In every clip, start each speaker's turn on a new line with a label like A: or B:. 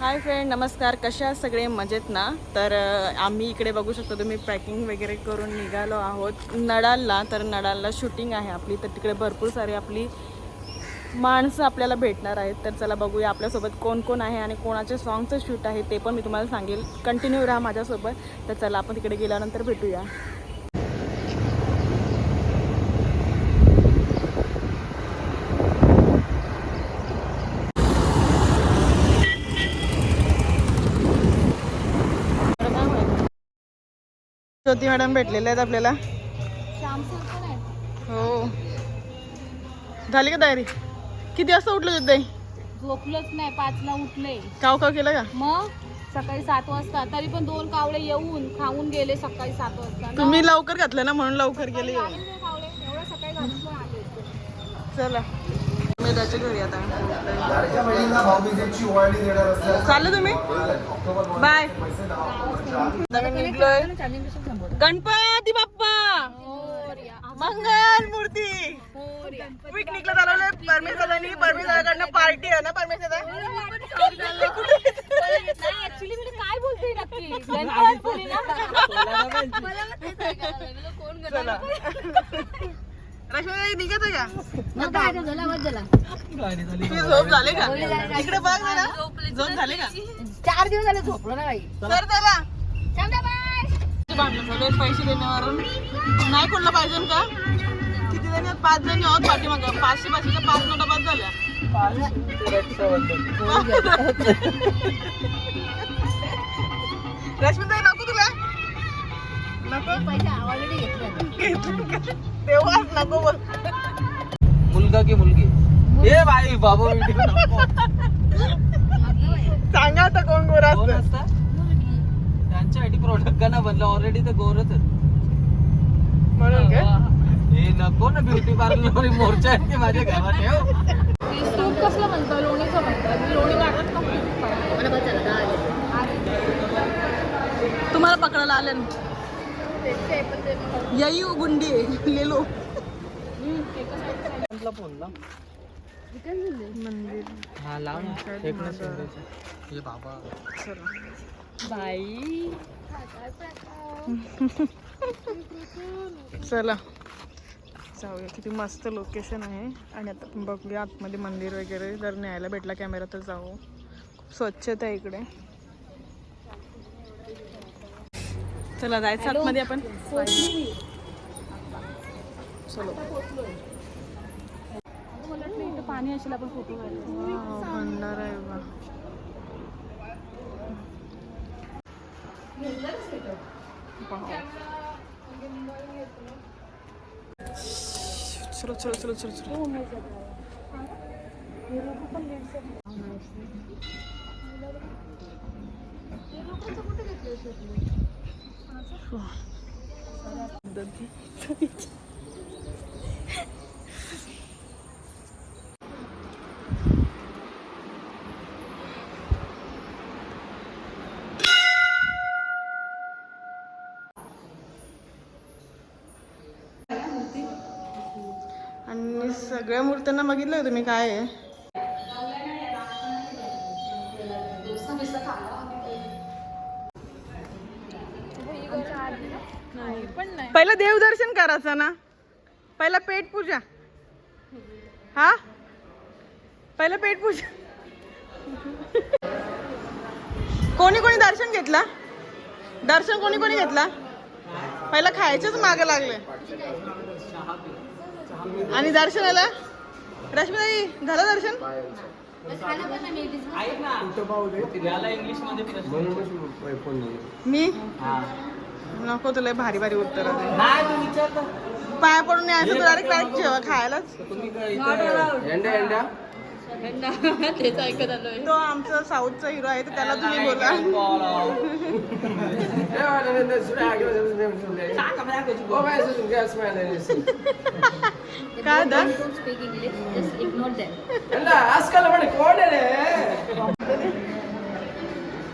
A: Hi friend नमस्कार. कशा सगळे? मजेत ना? तर आम्ही इकडे बघू शकतो तुम्ही पॅकिंग वगैरे करून निघालो आहोत. नडालला तर नडालला शूटिंग आहे आपली. तर तिकडे भरपूर सारी आपली माणसं आपल्याला भेटणार आहेत. तर चला बघूया आपल्यासोबत कोण कोण आहे आणि कोणाचे सॉन्गचं शूट आहे ते पण मी तुम्हाला सांगेल. कंटिन्यू राहा माझ्यासोबत. तर चला आपण तिकडे गेल्यानंतर भेटूया. ज्योती मॅडम भेटलेले आहेत आपल्याला. हो. झाली का तयारी? किती वाजता उठलं होतं ताई?
B: झोपलंच नाही पाचला उठले.
A: काव काव केलं का?
B: मग? सकाळी सात वाजता. तरी पण दोन कावळे येऊन खाऊन गेले सकाळी सात वाजता
A: तुम्ही लवकर घातलं ना म्हणून लवकर गेले.
B: आले नाही कावळे. एवढं सकाळी घालून पण आले होते.
A: चला. मी त्याच्या घरी आता. चाललं तुम्ही? बाय. निघलोय. गणपती बाप्पा! मंगल मूर्ती! पिकनिकला चालवलंय परमेश्वरांनी परमेश्वराकडनं पार्टी आहे ना परमेश्वर
B: काय बोलते नक्की
A: रश्मी निघत आहे का? झोप झाली का? इकडे बघ ना झोप झाली का?
B: चार दिवस झाले झोपलो ना बाई.
A: चला. भांडण चालू पैसे देण्यावरून. नाही कोणला पाहिजे का? किती जणी आहेत? पाच जणी आहोत पाठीमाग. पाचशे पाचशेच्या पाच नोटा बाद झाल्या. रश्मीताई नको तुला. नको. तेव्हाच नको बोल.
C: मुलगा की मुलगी? ए बाई बाबा नको.
A: सांगा आता कोण गोरा
C: कोण
A: असतं
C: असतं त्यांच्यासाठी बनलं ऑलरेडी तर गोरच.
A: म्हणून काय?
C: हे नको ना ब्युटी पार्लर मोर्चा आहे ते माझ्या घरात ठेव
B: सूप कसलं म्हणतो? लोणीचं मी लोणी वाटत
A: तुम्हाला पकडायला आले यई गुंडी लेलो
C: फोन ना
A: मंदिर
C: हा लाव ना. एक ना शिंदेचं. हे बाबा.
A: बाई. चला. जाऊया. किती मस्त लोकेशन आहे. आणि आता आपण बघूया आतमध्ये मंदिर वगैरे. जर न्यायला भेटला कॅमेरा तर जाऊ. खूप स्वच्छता आहे इकडे. चला जायचं आतमध्ये आपण. चलो.
B: पाणी असेल आपण फोटो
A: भंडारा आहे बा. चलो चलो चलो चलो चलो. आणि सगळ्या मूर्त्यांना बघितलं तुम्ही काय आहे? पहिलं देवदर्शन करायचं ना. पहिला पेट पूजा. हा? पहिलं पेट पूजा. कोणी कोणी दर्शन घेतला? दर्शन कोणी कोणी घेतला? पहिला खायचंच मागे लागले. आणि दर्शनाला? रश्मीताई झालं दर्शन? मी? नको तुला भारी भारी उत्तर पाया पडून यायचं डायरेक्ट डायरेक्ट जेव्हा खायलाच.
B: तेच ऐकत आलोय.
A: तो आमचा साऊथचा हिरो आहे तर त्याला तुम्ही बोला. काय दा?
B: Speak English just ignore them
C: आजकाल कोण आहे रे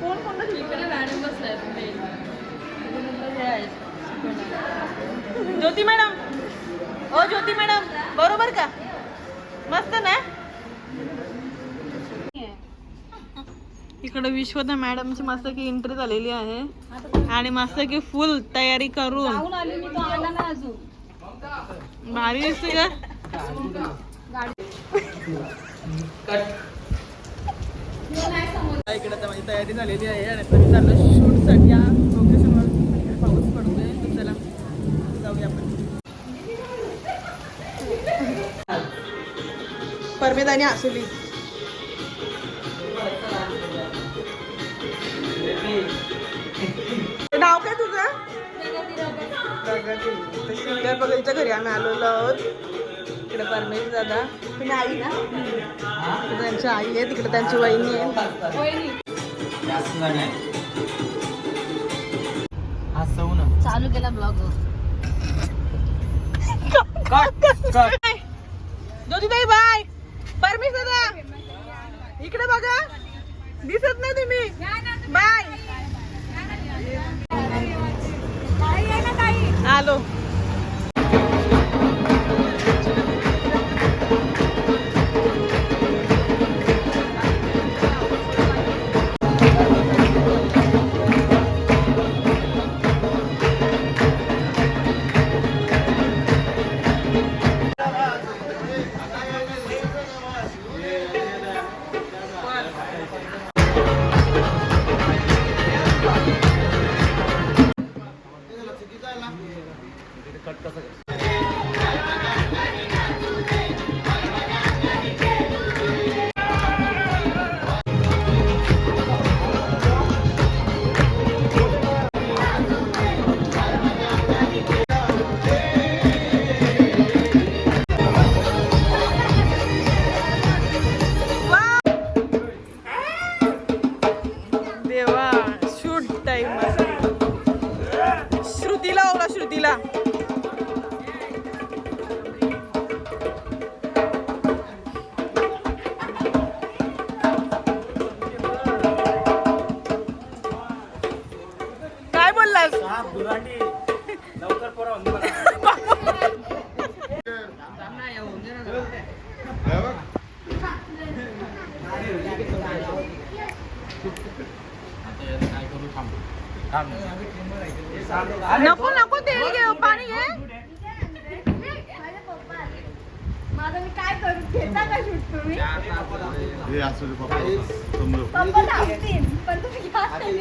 A: कोण कोण
B: इकडे मॅडम बसलाय
A: ज्योती मॅडम. ओ ज्योती मॅडम बरोबर का मस्त ना इकडे विश्वदा मॅडमची मस्त की एंट्री झालेली आहे. आणि मस्त की फुल तयारी करून.
B: जाऊन आली मी तो आला ना अजून.
A: भारी दिसते का इकडे आता माझी तयारी झालेली आहे आणि आता मी चाललो शूटसाठी. या लोकेशनवर इकडे पाऊस पडतोय तर चला जाऊया आपण. परमेद आणि आसुली. नाव काय तुझं? प्रगती. तर बघायच्या घरी आम्ही आलेलो आहोत. इकडे परमेश दादा. तुम्ही आई ना? इकडे त्यांची आई आहे तिकडे त्यांची वहिनी आहे
C: हा
B: चालू केला ब्लॉग.
C: कट कट
A: ज्योतिताई बाय. परमेश दादा. इकडे बघा. दिसत नाही तुम्ही. नको नको तेल घे पाणी घे.
D: माझं मी काय करू? घेता का शूट तुम्ही?
E: हे असू दे पप्पा समजू
D: पप्पा थांबतील पण तुम्ही घ्या तरी.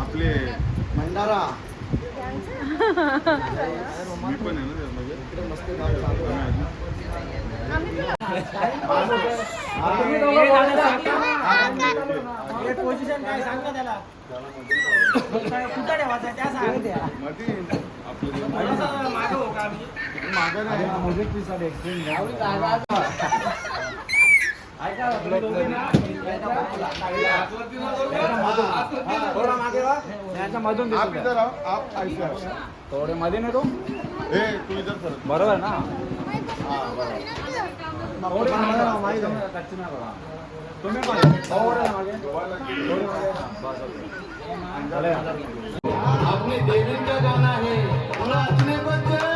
E: आपले भंडारा. मी पण आहे ना त्यामध्ये.
D: आम्ही तुला
C: पोझिशन काय सांग त्याला कुठं ठेवायचं त्या
E: सांगमध्ये आपलं मागं नाही
C: मधून
E: आप
C: थोडे मध्ये नेतो
E: हे
C: बरोबर ना
E: हा बरोबर देवी का गाना है अपने बच्चे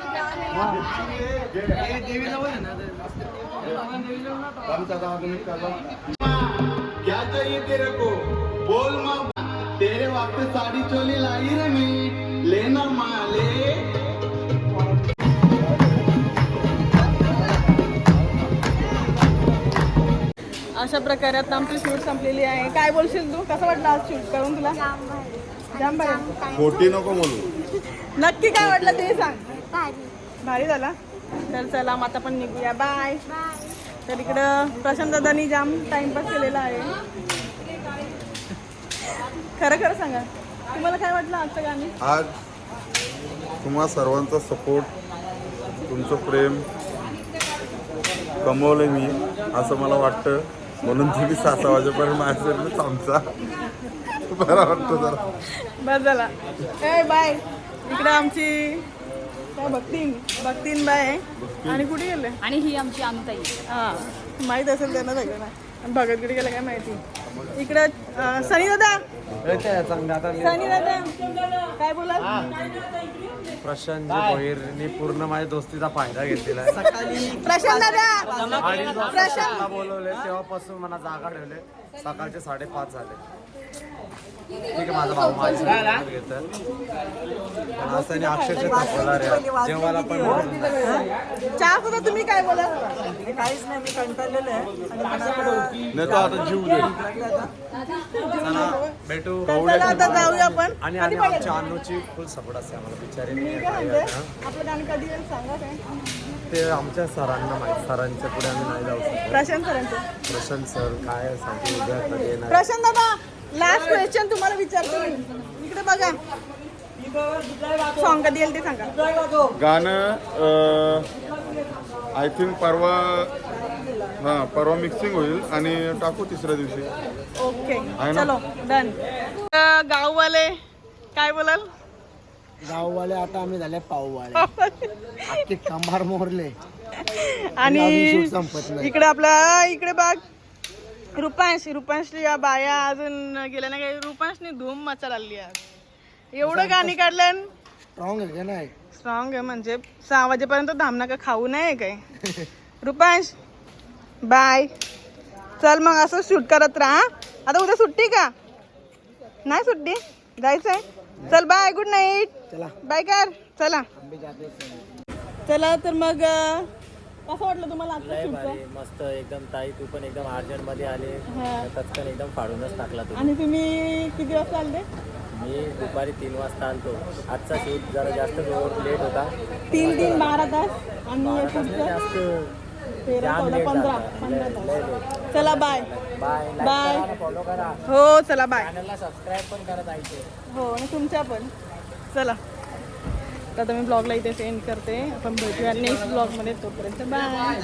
E: क्या चाहिए तेरे को बोल माँ तेरे वास्ते साड़ी चोली लाई रे मी लेना माले
A: अशा प्रकारे आता आमची शूट संपलेली आहे. काय बोलशील तू? कसं वाटलं आज शूट? करून तुला? जाम भारी
E: खोटी नको बोलू.
A: नक्की काय वाटलं ते सांग. भारी झाला. तर चला मग आता पण निघूया. बाय तर इकडं प्रशांत दादानी जाम टाइमपास केलेला आहे. खरं खरं सांगा. तुम्हाला काय वाटलं आजचं गाणी?
F: आज तुम्हा सर्वांचा सपोर्ट तुमचं प्रेम कमवलं मी असं मला वाटतं. म्हणून तुम्ही सहा वाजेपर्यंत माझ्यासोबत थांबचा. बरं वाटतं जरा.
A: बस झाला. ए बाय इकडे आमची काय भक्तीन? भक्तीन बाय आहे आणि कुठे गेले?
B: आणि ही आमची अनुताई
A: हा. माहीत असेल त्यांना सगळ्यांना. आणि भगतकडे गेलं काय माहिती? इकडं सनी दादा? सनी दादा काय बोलाल
G: प्रशांत भोईरनी पूर्ण माझ्या दोस्तीचा फायदा घेतलेला आहे.
A: प्रशांत दादा!
G: मला बोलवले तेव्हापासून मला जागा ठेवले. सकाळचे साडेपाच झाले. ठीक आहे माझा भाऊ माझ्या घेतात पण असं आणि अक्षरशः थकवला रे जेव्हाला पण.
A: चहा सुद्धा तुम्ही काय बोलाल?
F: नाही तर आता जीव दे.
G: चला भेटू.
A: चला आता जाऊया आपण.
G: आणि आणि आमच्या अन्नूची फुल सपोर्ट असते आम्हाला बिचारी.
A: मी काय म्हणते आपलं गाणं कधी येईल सांगा काय?
G: ते आमच्या सरांना माहिती सरांच्या पुढे आम्ही नाही जाऊ शकतो.
A: प्रशांत सरांचं.
G: प्रशांत सर काय सांगते उद्या कधी येणार?
A: प्रशांत दादा लास्ट क्वेश्चन तुम्हाला विचारतो मी. इकडे बघा. सॉन्ग कधी येईल ते सांगा.
F: गाणं आय थिंक परवा हां परवा मिक्सिंग होईल आणि टाकू तिसऱ्या दिवशी.
A: ओके
F: आहे ना?
A: चलो डन गाववाले काय बोलाल?
H: गाववाले आता आम्ही झाले पाववाले अख्खे कंभार मोरले.
A: आणि
H: अजून shoot संपत नाही.
A: इकडे आपला इकडे बघ. रुपांश रुपांशली या बाया अजून गेल्या नाही काही रुपांशनी धूम मचा आली आज. एवढं गाणी काढलं
H: स्ट्रॉंग आहे का नाही?
A: स्ट्रॉंग आहे म्हणजे सहा वाजेपर्यंत धामना का खाऊ नये काय? रुपांश बाय. चल मग असं शूट करत राहा. आता उद्या सुट्टी का? नाही सुट्टी? जायचंय? चल बाय गुड नाईट
H: चला.
A: बाय कर चला. चला तर मग कसं वाटलं तुम्हाला शूटचं
I: मस्त एकदम ताई तू पण एकदम अर्जंटमध्ये आले. पटकन एकदम फाडूनच टाकला तू.
A: आणि तुम्ही किती वाजता आले?
I: मी दुपारी तीन वाजता आलतो. आजचा शूट जरा जास्त लेट होता.
A: तीन तीन बारा तास. आणि
I: जास्त.
A: तेरा चौदा पंधरा. पंधरा चला बाय
I: बाय. लाईक फॉलो करा
A: हो चला बाय
I: चॅनलला सबस्क्राईब पण करत आहे
A: हो आणि तुमच्या पण. चला. तर आता मी ब्लॉगला इथे सेंड करते. आपण भेटूया नेक्स्ट ब्लॉगमध्ये तोपर्यंत. बाय